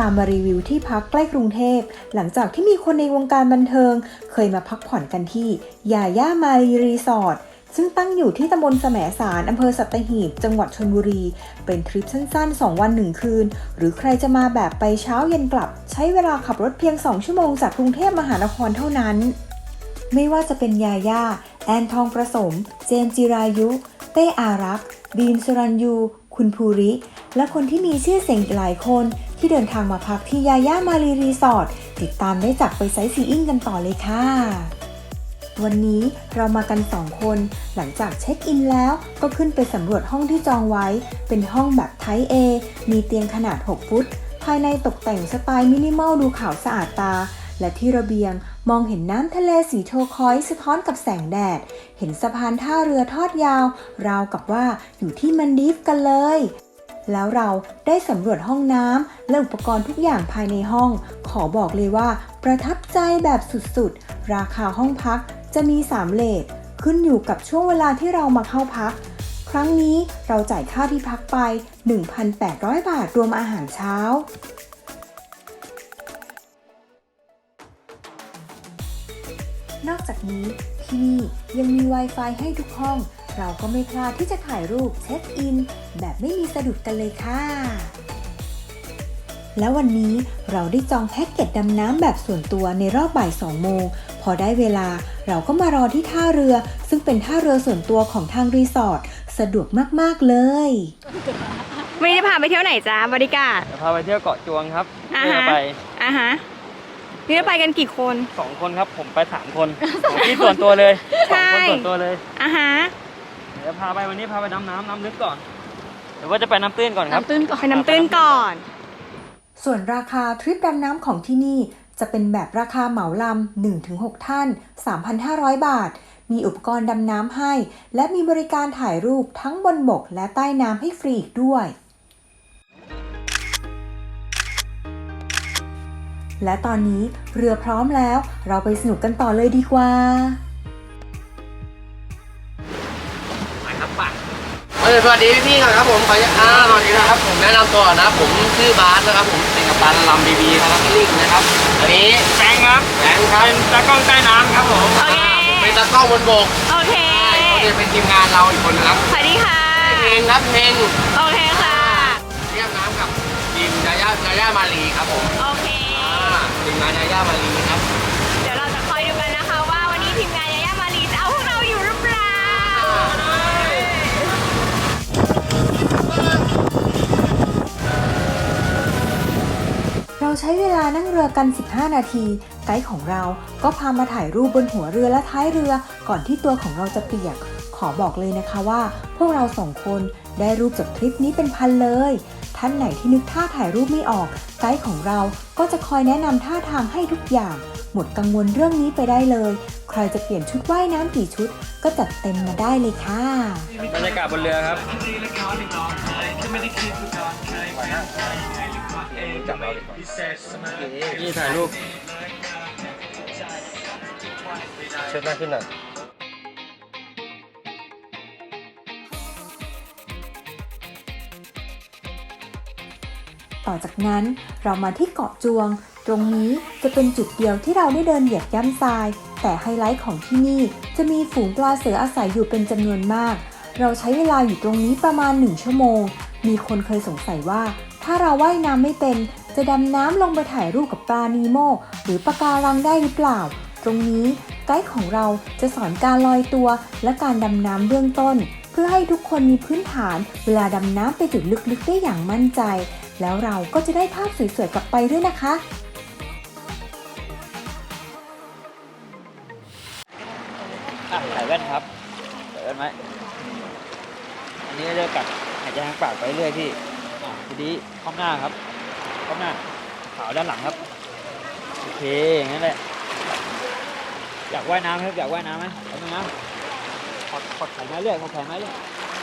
ตามมารีวิวที่พักใกล้กรุงเทพ หลังจากที่มีคนในวงการบันเทิง เคยมาพักผ่อนกันที่ยาย่ามารีรีสอร์ทซึ่งตั้งอยู่ที่ตำบลแสมสารอำเภอสัตหีบ จังหวัดชลบุรี เป็นทริปสั้นๆ 2 วัน 1 คืน หรือใครจะมาแบบไปเช้าเย็นกลับ ใช้เวลาขับรถเพียง 2 ชั่วโมงจากกรุงเทพมหานครเท่านั้น ไม่ว่าจะเป็นยาย่า แอนทองประสม เจมจิรายุเป้อารักษ์บีมสุรัญยู คุณภูริ และคนที่มีชื่อเสียงหลายคน ที่เดินทางมาพักที่ยาย่ามารีรีสอร์ทติดตามได้จากไปไซต์ซีอิงกันต่อเลยค่ะ วันนี้เรามากัน 2 คน หลังจากเช็คอินแล้วก็ขึ้นไปสำรวจห้องที่จองไว้ เป็นห้องแบบไทป์ A มีเตียงขนาด 6 ฟุต ภายในตกแต่งสไตล์มินิมอลดูขาวสะอาดตา และที่ระเบียงมองเห็นน้ำทะเลสีโทคอยสะท้อนกับแสงแดด เห็นสะพานท่าเรือทอดยาว ราวกับว่าอยู่ที่มันดีฟกันเลย แล้วเราได้สำรวจห้องน้ำและอุปกรณ์ทุกอย่างภายในห้อง ขอบอกเลยว่า ประทับใจแบบสุดๆ ราคาห้องพักจะมี 3 เลทขึ้นอยู่กับช่วงเวลาที่เรามาเข้าพัก ครั้งนี้เราจ่ายค่าที่พักไป 1,800 บาทรวมอาหารเช้านอกจากนี้ที่นี่ยังมี Wi-Fi ให้ทุกห้อง เราก็ไม่พลาดที่จะถ่ายรูปเช็คอิน แบบไม่มีสะดุดกันเลยค่ะ แล้ววันนี้เราได้จองแพ็กเกจดำน้ำแบบส่วนตัวในรอบบ่าย 2 โมง พอได้เวลาเราก็มารอที่ท่าเรือ ซึ่งเป็นท่าเรือส่วนตัวของทางรีสอร์ทสะดวกมาก ๆ เลย วันนี้จะพาไปเที่ยวไหนจ้าบริการจะพาไปเที่ยวเกาะจวงครับอ่าเพื่ฮะอไปอะฮะนี่จะไปกันกี่คน สองคนครับผมไปสามคนของที่ส่วนตัวเลยสใช่องคนส่วนตัวเลยอะฮะเดี๋ยวพาไปวันนี้พาไปน้ำน้ำน้ำลึกก่อน หรือว่าจะไปน้ำตื้นก่อนครับ น้ำตื้นก่อนไปน้ำตื้นก่อน ส่วนราคาทริปดำน้ำของที่นี่จะเป็นแบบราคาเหมาลำ 1-6 ท่าน 3,500 บาท มีอุปกรณ์ดำน้ำให้ และมีบริการถ่ายรูปทั้งบนบกและใต้น้ำให้ฟรีอีกด้วย และตอนนี้เรือพร้อมแล้ว เราไปสนุกกันต่อเลยดีกว่า เออสวัสดีพี่ๆก่อนครับผมขออ่าสวัสดีนะครับผมแนะนำตัวก่อนนะผมชื่อบาสนะครับผมเป็นกัปตันลำบีบีครับลิงนะครับอันนี้แฟงครับแบงค์ครับเป็นตากล้องใต้น้ำครับผมโอเค อ่าผมเป็นตากล้องบนบกโอเค ใช่เขาจะเป็นทีมงานเราอีกคนนะครับสวัสดีค่ะ เพลงครับเพลงโอเคค่ะ เรียบน้ำกับทีมยาย่ายาย่ามารีครับผมโอเค อ่าทีมงานยาย่ามารีครับ เราใช้เวลานั่งเรือกัน 15 นาที ไกด์ของเราก็พามาถ่ายรูปบนหัวเรือและท้ายเรือ ก่อนที่ตัวของเราจะเปียก ขอบอกเลยนะคะว่า พวกเราสองคนได้รูปจากทริปนี้เป็นพันเลย ท่านไหนที่นึกท่าถ่ายรูปไม่ออก ไกด์ของเราก็จะคอยแนะนำท่าทางให้ทุกอย่าง หมดกังวลเรื่องนี้ไปได้เลย ใครจะเปลี่ยนชุดว่ายน้ำกี่ชุด ก็จัดเต็มมาได้เลยค่ะ บรรยากาศบนเรือครับ นี่ถ่ายรูปเชิดหน้าขึ้นหน่อยต่อจากนั้นเรามาที่เกาะจวง ตรงนี้จะเป็นจุดเดียวที่เราได้เดินเหยียบย่ำทราย แต่ไฮไลท์ของที่นี่จะมีฝูงปลาเสืออาศัยอยู่เป็นจำนวนมาก เราใช้เวลาอยู่ตรงนี้ประมาณ 1 ชั่วโมง มีคนเคยสงสัยว่า ถ้าเราว่ายน้ำไม่เป็น จะดำน้ำลงไปถ่ายรูปกับปลานีโมหรือปะการังได้หรือเปล่า ตรงนี้ไกด์ของเราจะสอนการลอยตัวและการดำน้ำเบื้องต้น เพื่อให้ทุกคนมีพื้นฐานเวลาดำน้ำไปจุดลึกๆได้อย่างมั่นใจ แล้วเราก็จะได้ภาพสวยๆกลับไปด้วยนะคะอะใส่แว่นครับใส่แว่นไหมอันนี้เริ่มกัดหายใจทางปากไปเรื่อยพี่ นี้ข้อมหน้าครับข้อมหน้าขาวด้านหลังครับโอเคอย่างนั้นแหละอยากว่ายน้ำครับอยากว่ายน้ำไหมเอาหน่อยนะขอดขอดไข่ไม้เรื่อยขอดไข่ไม้เรื่อย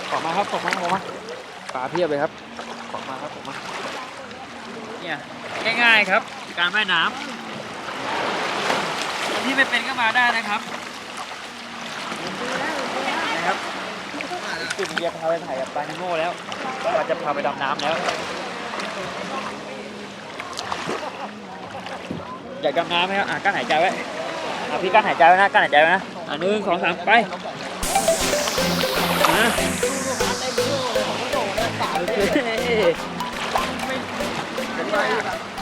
ขอดมาครับขอดมาขอดมาปลาเพียบเลยครับขอดมาครับขอดมาเนี่ยง่ายๆครับ การว่ายน้ำคนที่ไม่เป็นก็มาได้นะครับนะครับ จุดเดียวพาไปถ่ายกับปลาเนโม่แล้วเราจะพาไปดำน้ำแล้ว อยากดำน้ำไหมครับอะกั้นหายใจไว้อะพี่กั้นหายใจไว้นะกั้นหายใจไว้นะอะหนึ่งสองสามไปมาโอเค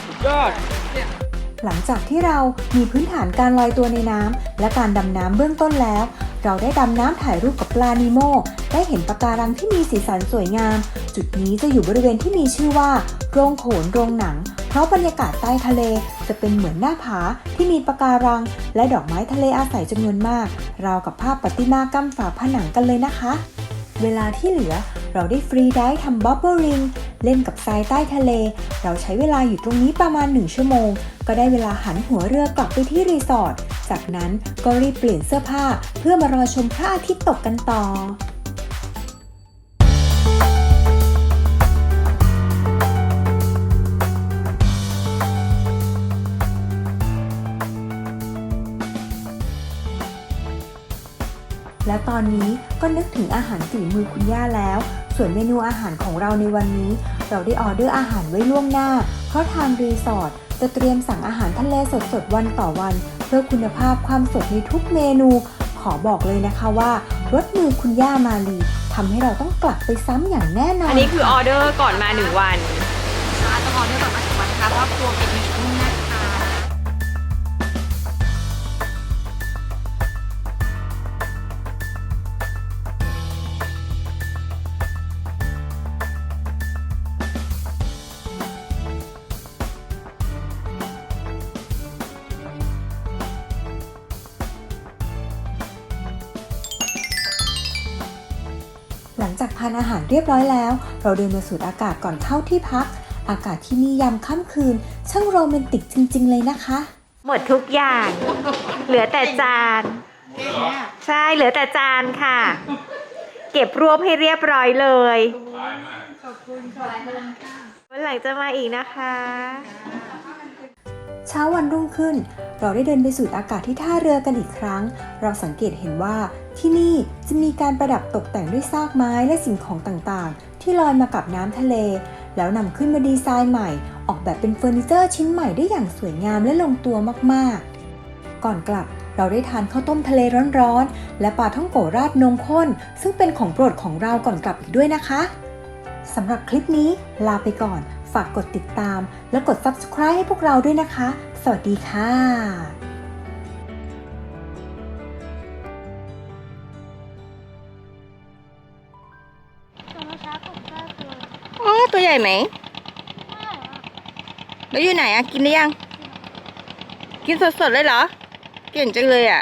สุดยอดหลังจากที่เรามีพื้นฐานการลอยตัวในน้ำและการดำน้ำเบื้องต้นแล้ว เราได้ดำน้ำถ่ายรูปกับปลานีโมได้เห็นปะการังที่มีสีสันสวยงาม จุดนี้จะอยู่บริเวณที่มีชื่อว่า โรงโขนโรงหนัง เพราะบรรยากาศใต้ทะเล จะเป็นเหมือนหน้าผาที่มีปะการัง และดอกไม้ทะเลอาศัยจำนวนมาก ราวกับภาพปฏิมากรรมฝาผนังกันเลยนะคะ เวลาที่เหลือ เราได้ฟรีได้ทำบับเบิลริงเล่นกับทรายใต้ทะเล เราใช้เวลาอยู่ตรงนี้ประมาณ 1 ชั่วโมง ก็ได้เวลาหันหัวเรือกลับไปที่รีสอร์ท จากนั้นก็รีบเปลี่ยนเสื้อผ้าเพื่อมารอชมพระอาทิตย์ตกกันต่อ และตอนนี้ก็นึกถึงอาหารฝีมือคุณย่าแล้ว ส่วนเมนูอาหารของเราในวันนี้ เราได้ออเดอร์อาหารไว้ล่วงหน้า เพราะทางรีสอร์ทจะเตรียมสั่งอาหารทะเลสดๆวันต่อวัน เพื่อคุณภาพความสดในทุกเมนู ขอบอกเลยนะคะว่ารสมือคุณย่ามาลีทำให้เราต้องกลับไปซ้ำอย่างแน่นอนอันนี้คือออเดอร์ก่อนมาหนึ่งวันค่ะต้องออเดอร์ก่อนมาถึงวันนะคะเพราะว่าครัวเป็น หลังจากทานอาหารเรียบร้อยแล้ว เราเดินมาสูดอากาศก่อนเข้าที่พัก อากาศที่นี่ยามค่ำคืน ช่างโรแมนติกจริง ๆ เลยนะคะ หมดทุกอย่าง เหลือแต่จาน ใช่เหลือแต่จานค่ะ เก็บรวบให้เรียบร้อยเลยขอบคุณค่ะวันหลังจะมาอีกนะคะ เช้าวันรุ่งขึ้น เราได้เดินไปสูดอากาศที่ท่าเรือกันอีกครั้ง เราสังเกตเห็นว่าที่นี่จะมีการประดับตกแต่งด้วยซากไม้และสิ่งของต่างๆ ที่ลอยมากับน้ำทะเล แล้วนำขึ้นมาดีไซน์ใหม่ ออกแบบเป็นเฟอร์นิเจอร์ชิ้นใหม่ได้อย่างสวยงามและลงตัวมากๆ ก่อนกลับเราได้ทานข้าวต้มทะเลร้อนๆ และปลาท่องโกราดนมข้น ซึ่งเป็นของโปรดของเราก่อนกลับอีกด้วยนะคะสำหรับคลิปนี้ลาไปก่อน ฝากกดติดตาม และกด subscribe ให้พวกเราด้วยนะคะ สวัสดีค่ะอ๋อตัวใหญ่ไหมแล้วอยู่ไหนอะกินได้ยัง กินสดๆเลยเหรอ เก่งจังเลยอะ